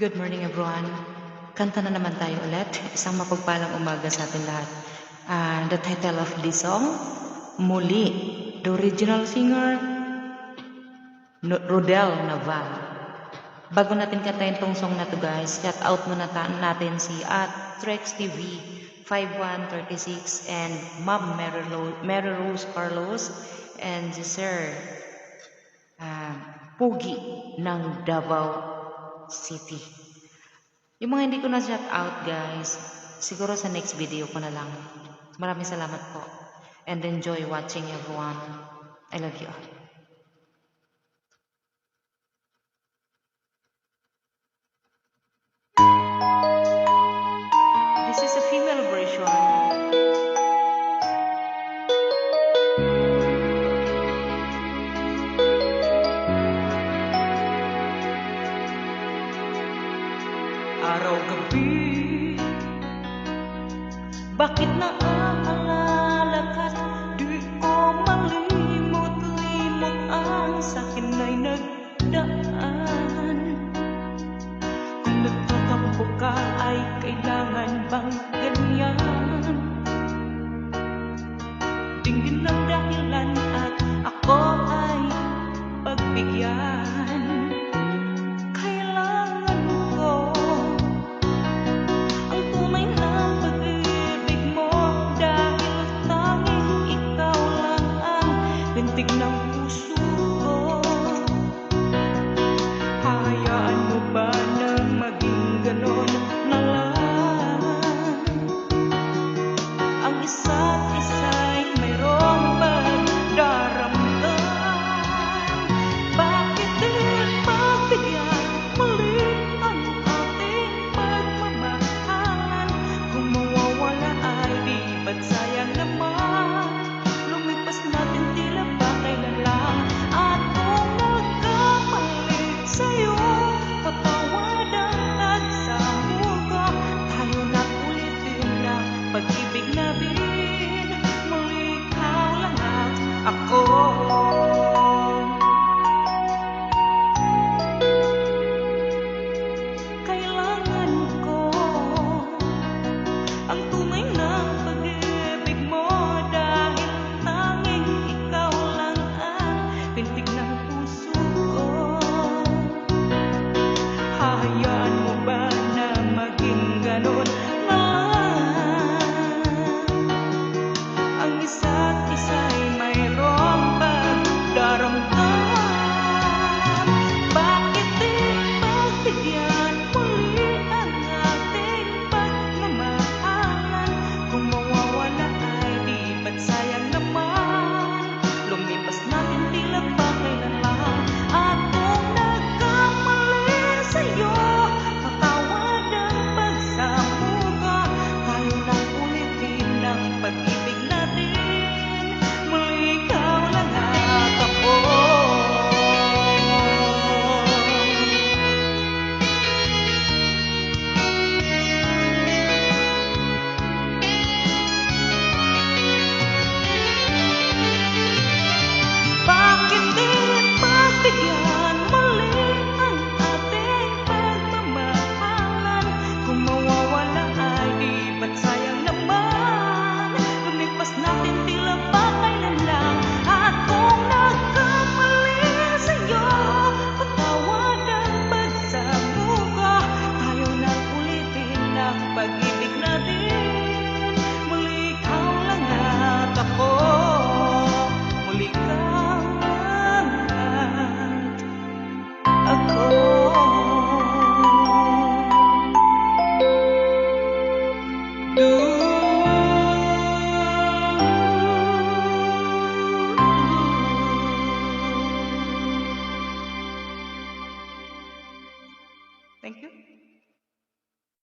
Good morning everyone. Kanta na naman tayo ulit. Isang mapagpalang umaga sa atin lahat. Ah, the title of this song, Muli. The original singer, No- Rodel Naval. Bago natin kantayin tong song na to guys, shout out muna natin si at Trex TV 5136 and Ma'am Mary, Rose Carlos and si Sir ah, Pugi ng Davao City. Yung mga hindi ko na shout out guys, siguro sa next video ko na lang. Maraming salamat po. And enjoy watching everyone. I love you all. araw-gabi Bakit naaalala ka't di ko malimot-limot Ang sakin ay nagdaan. Kung nagtatampo ka ay kailangan bang ganyan? Tingin ng dahilan at ako ay pagbigyan. me so